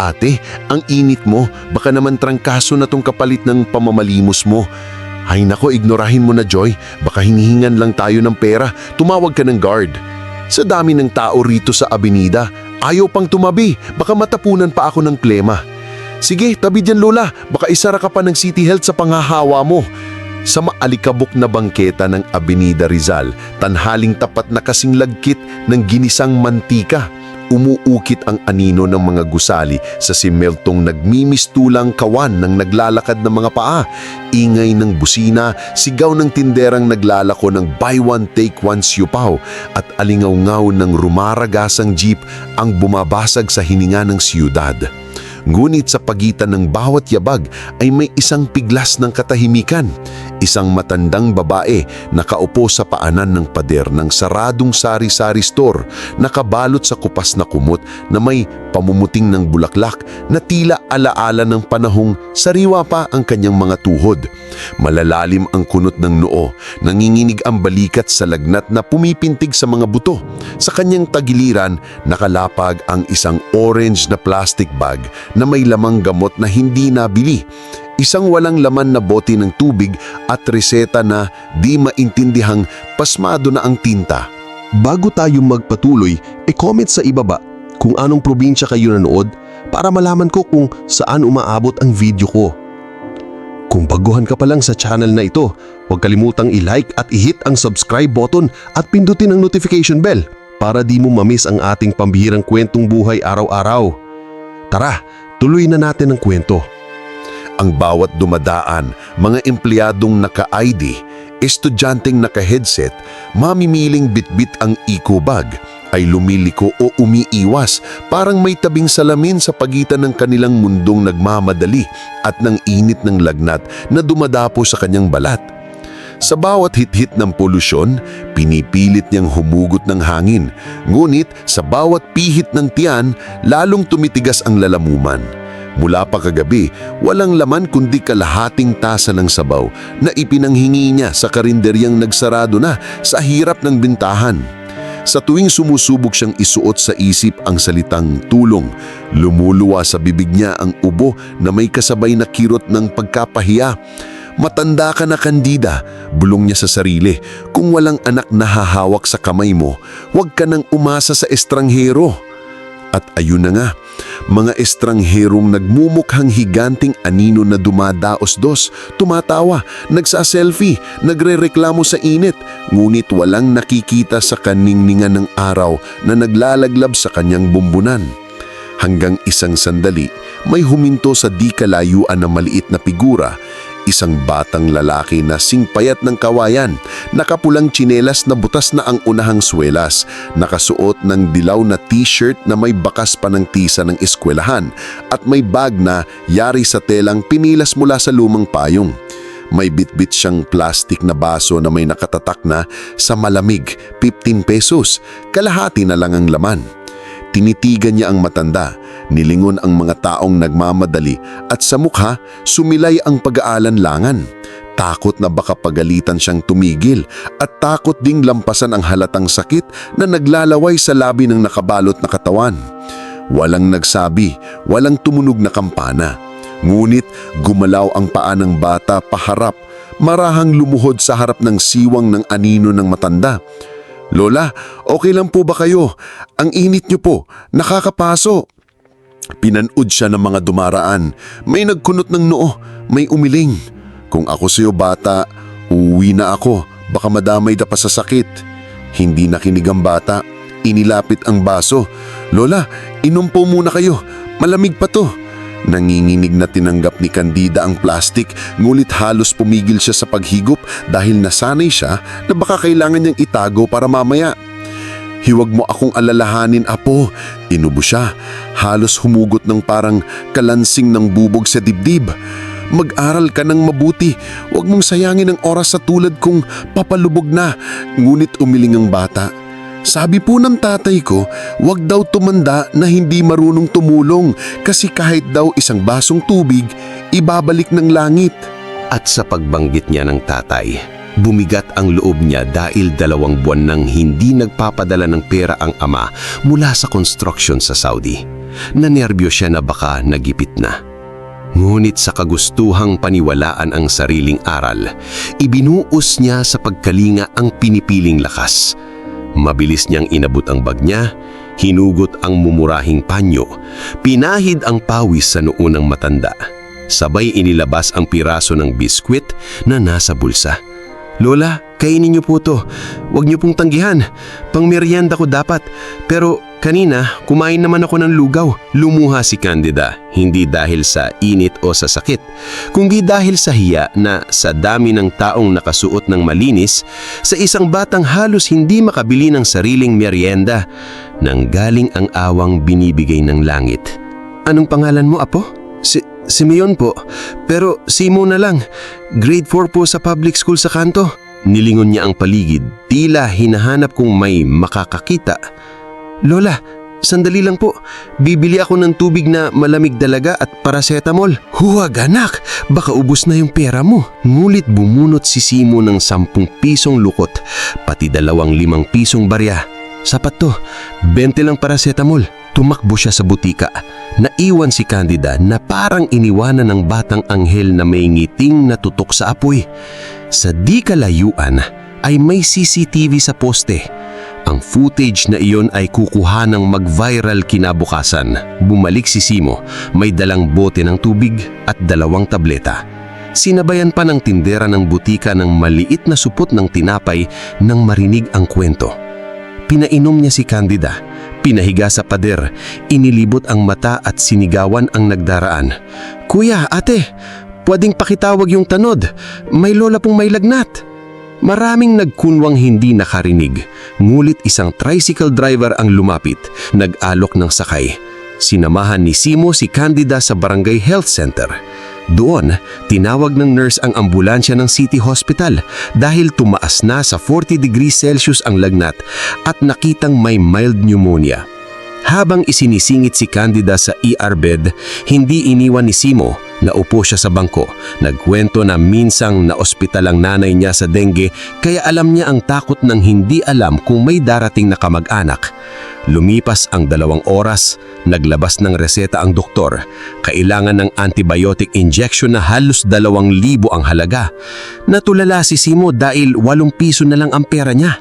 Ate, ang init mo. Baka naman trangkaso na tong kapalit ng pamamalimos mo. Ay nako, ignorahin mo na Joy. Baka hinihingan lang tayo ng pera. Tumawag ka ng guard. Sa dami ng tao rito sa Avenida, ayaw pang tumabi. Baka matapunan pa ako ng klema. Sige, tabi dyan Lola. Baka isara ka pa ng City Health sa panghahawa mo. Sa maalikabok na bangketa ng Avenida Rizal, tanhaling tapat na kasing lagkit ng ginisang mantika. Umuukit ang anino ng mga gusali sa simeltong nagmimistulang kawan ng naglalakad ng mga paa. Ingay ng busina, sigaw ng tinderang naglalako ng buy one take one siupaw at alingaw-ngaw ng rumaragasang jeep ang bumabasag sa hininga ng siyudad. Ngunit sa pagitan ng bawat yabag ay may isang piglas ng katahimikan. Isang matandang babae nakaupo sa paanan ng pader ng saradong sari-sari store, nakabalot sa kupas na kumot na may pamumuting ng bulaklak na tila alaala ng panahong sariwa pa ang kanyang mga tuhod. Malalalim ang kunot ng noo, nanginginig ang balikat sa lagnat na pumipintig sa mga buto. Sa kanyang tagiliran, nakalapag ang isang orange na plastic bag na may lamang gamot na hindi nabili. Isang walang laman na bote ng tubig at reseta na di maintindihang pasmado na ang tinta. Bago tayo magpatuloy, e-comment sa ibaba kung anong probinsya kayo nanood para malaman ko kung saan umaabot ang video ko. Kung baguhan ka pa lang sa channel na ito, huwag kalimutang i-like at i-hit ang subscribe button at pindutin ang notification bell para di mo mamiss ang ating pambihirang kwentong buhay araw-araw. Tara, tuloy na natin ang kwento. Ang bawat dumadaan, mga empleyadong naka-ID, estudyanteng naka-headset, mamimiling bitbit ang eco bag, ay lumiliko o umiiwas parang may tabing salamin sa pagitan ng kanilang mundong nagmamadali at ng init ng lagnat na dumadapo sa kanyang balat. Sa bawat hit-hit ng polusyon, pinipilit niyang humugot ng hangin. Ngunit sa bawat pihit ng tiyan, lalong tumitigas ang lalamuman. Mula pa kagabi, walang laman kundi kalahating tasa ng sabaw na ipinanghingi niya sa karinderyang nagsarado na sa hirap ng bintahan. Sa tuwing sumusubok siyang isuot sa isip ang salitang tulong, lumuluwa sa bibig niya ang ubo na may kasabay na kirot ng pagkapahiya. Matanda ka na kandida, bulong niya sa sarili. Kung walang anak na hahawak sa kamay mo, huwag ka nang umasa sa estranghero. At ayun na nga, mga estrangherong nagmumukhang higanting anino na dumadaos-dos, tumatawa, nagsa-selfie, nagre-reklamo sa init, ngunit walang nakikita sa kaningningan ng araw na naglalaglab sa kanyang bumbunan. Hanggang isang sandali, may huminto sa di kalayuan na maliit na figura, isang batang lalaki na singpayat ng kawayan, nakapulang tsinelas na butas na ang unahang swelas, nakasuot ng dilaw na t-shirt na may bakas pa ng tisa ng eskwelahan at may bag na yari sa telang pinilas mula sa lumang payong. May bitbit siyang plastik na baso na may nakatatak na sa malamig, 15 pesos, kalahati na lang ang laman. Tinitigan niya ang matanda, nilingon ang mga taong nagmamadali at sa mukha sumilay ang pag-aalanlangan. Takot na baka pagalitan siyang tumigil at takot ding lampasan ang halatang sakit na naglalaway sa labi ng nakabalot na katawan. Walang nagsabi, walang tumunog na kampana. Ngunit gumalaw ang paa ng bata paharap, marahang lumuhod sa harap ng siwang ng anino ng matanda. Lola, okay lang po ba kayo? Ang init niyo po, nakakapaso. Pinanood siya ng mga dumaraan. May nagkunot ng noo, may umiling. Kung ako sa'yo bata, uuwi na ako. Baka madamay na pa sa sakit. Hindi nakinig ang bata. Inilapit ang baso. Lola, inom po muna kayo. Malamig pa to. Nanginginig na tinanggap ni Candida ang plastik ngulit halos pumigil siya sa paghigop dahil nasanay siya na baka kailangan niyang itago para mamaya. Hiwag mo akong alalahanin, apo. Inubo siya. Halos humugot ng parang kalansing ng bubog sa dibdib. Mag-aral ka ng mabuti. Huwag mong sayangin ang oras sa tulad kung papalubog na. Ngunit umiling ang bata. Sabi po ng tatay ko, wag daw tumanda na hindi marunong tumulong kasi kahit daw isang basong tubig, ibabalik ng langit. At sa pagbanggit niya ng tatay, bumigat ang loob niya dahil dalawang buwan nang hindi nagpapadala ng pera ang ama mula sa construction sa Saudi. Nanerbyo siya na baka nagipit na. Ngunit sa kagustuhang paniwalaan ang sariling aral, ibinuos niya sa pagkalinga ang pinipiling lakas. Mabilis niyang inabot ang bag niya, hinugot ang mumurahing panyo, pinahid ang pawis sa noo ng matanda. Sabay inilabas ang piraso ng biskwit na nasa bulsa. Lola, kainin niyo po to. Huwag niyo pong tanggihan. Pang merienda ko dapat. Pero kanina, kumain naman ako ng lugaw. Lumuha si Candida, hindi dahil sa init o sa sakit, kundi dahil sa hiya na sa dami ng taong nakasuot ng malinis, sa isang batang halos hindi makabili ng sariling merienda, nang galing ang awang binibigay ng langit. Anong pangalan mo, Apo? Si Simeon po. Pero Simo na lang. Grade 4 po sa public school sa kanto. Nilingon niya ang paligid, tila hinahanap kung may makakakita. Lola, sandali lang po. Bibili ako ng tubig na malamig dalaga at paracetamol. Huwag anak, baka ubos na yung pera mo. Ngulit bumunot si Simo ng 10 pisong lukot, pati dalawang limang pisong barya. Sapat to, 20 lang paracetamol. Tumakbo siya sa butika. Naiwan si Candida na parang iniwanan ng batang anghel na may ngiting na tutok sa apoy. Sa di kalayuan ay may CCTV sa poste. Ang footage na iyon ay kukuha ng mag-viral kinabukasan. Bumalik si Simo, may dalang bote ng tubig at dalawang tableta. Sinabayan pa ng tindera ng butika ng maliit na supot ng tinapay nang marinig ang kwento. Pinainom niya si Candida. Pinahiga sa pader, inilibot ang mata at sinigawan ang nagdaraan. Kuya, ate, pwedeng pakitawag yung tanod. May lola pong may lagnat. Maraming nagkunwang hindi nakarinig, ngulit isang tricycle driver ang lumapit, nag-alok ng sakay. Sinamahan ni Simo si Candida sa Barangay Health Center. Doon, tinawag ng nurse ang ambulansya ng City Hospital dahil tumaas na sa 40 degrees Celsius ang lagnat at nakitang may mild pneumonia. Habang isinisingit si Candida sa ER bed, hindi iniwan ni Simo na upo siya sa bangko. Nagkwento na minsang na ospital ang nanay niya sa dengue kaya alam niya ang takot ng hindi alam kung may darating na kamag-anak. Lumipas ang dalawang oras, naglabas ng reseta ang doktor. Kailangan ng antibiotic injection na halos dalawang libo ang halaga. Natulala si Simo dahil walong piso na lang ang pera niya.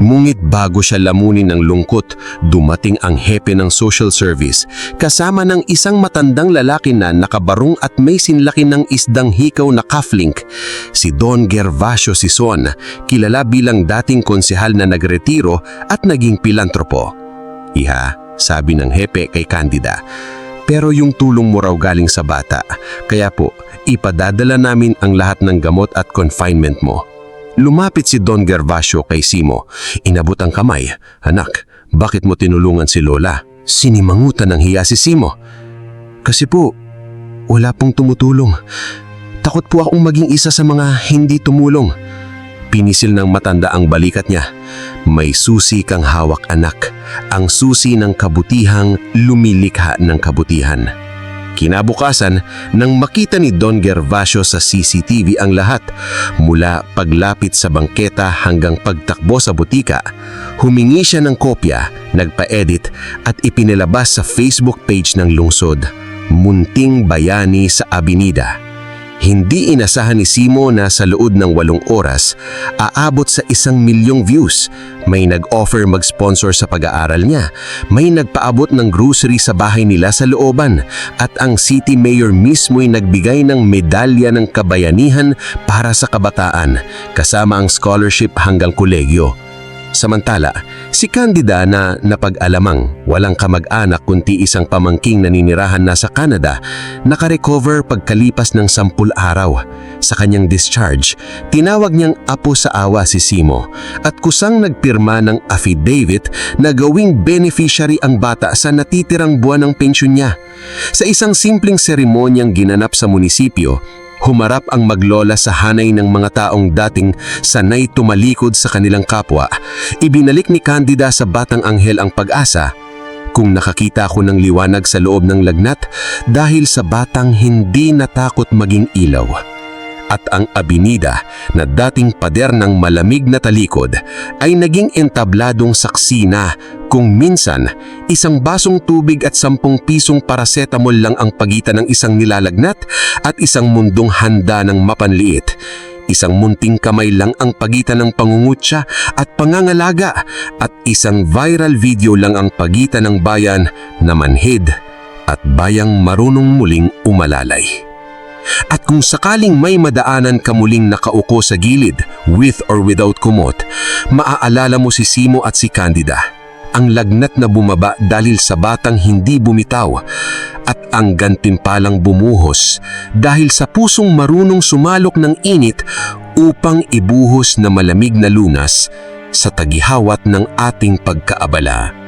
Ngunit bago siya lamunin ng lungkot, dumating ang hepe ng social service kasama ng isang matandang lalaki na nakabarong at may sinlaki ng isdang hikaw na cufflink. Si Don Gervasio Sison, kilala bilang dating konsehal na nagretiro at naging pilantropo. Iha, sabi ng hepe kay Candida. Pero yung tulong mo raw galing sa bata, kaya po ipadadala namin ang lahat ng gamot at confinement mo. Lumapit si Don Gervasio kay Simo. Inabot ang kamay. Anak, bakit mo tinulungan si Lola? Sinimangutan ng hiya si Simo. Kasi po, wala pong tumutulong. Takot po akong maging isa sa mga hindi tumulong. Pinisil ng matanda ang balikat niya. May susi kang hawak anak, ang susi ng kabutihang lumilikha ng kabutihan. Kinabukasan, nang makita ni Don Gervasio sa CCTV ang lahat, mula paglapit sa bangketa hanggang pagtakbo sa butika, humingi siya ng kopya, nagpa-edit at ipinilabas sa Facebook page ng lungsod, Munting Bayani sa Abinida. Hindi inasahan ni Simo na sa loob ng walong oras, aabot sa isang milyong views. May nag-offer mag-sponsor sa pag-aaral niya, may nagpaabot ng grocery sa bahay nila sa looban, at ang city mayor mismo'y nagbigay ng medalya ng kabayanihan para sa kabataan, kasama ang scholarship hanggang kolegyo. Samantala, si Candida na napag-alamang walang kamag-anak kundi isang pamangking naninirahan na sa Canada, nakarecover pagkalipas ng sampul araw. Sa kanyang discharge, tinawag niyang apo sa awa si Simo at kusang nagpirma ng affidavit na gawing beneficiary ang bata sa natitirang buwan ng pensyon niya. Sa isang simpleng seremonyang ginanap sa munisipyo, Humarap ang maglola sa hanay ng mga taong dating sanay tumalikod sa kanilang kapwa. Ibinalik ni Candida sa batang anghel ang pag-asa. Kung nakakita ako ng liwanag sa loob ng lagnat dahil sa batang hindi natakot maging ilaw. At ang abinida na dating pader ng malamig na talikod ay naging entabladong saksi na kung minsan isang basong tubig at sampung pisong paracetamol lang ang pagitan ng isang nilalagnat at isang mundong handa ng mapanliit. Isang munting kamay lang ang pagitan ng pangungutya at pangangalaga at isang viral video lang ang pagitan ng bayan na manhid at bayang marunong muling umalalay. At kung sakaling may madaanan ka muling nakauko sa gilid, with or without kumot, maaalala mo si Simo at si Candida. Ang lagnat na bumaba dahil sa batang hindi bumitaw at ang gantimpalang bumuhos dahil sa pusong marunong sumalok ng init upang ibuhos na malamig na lunas sa tagihawat ng ating pagkaabala.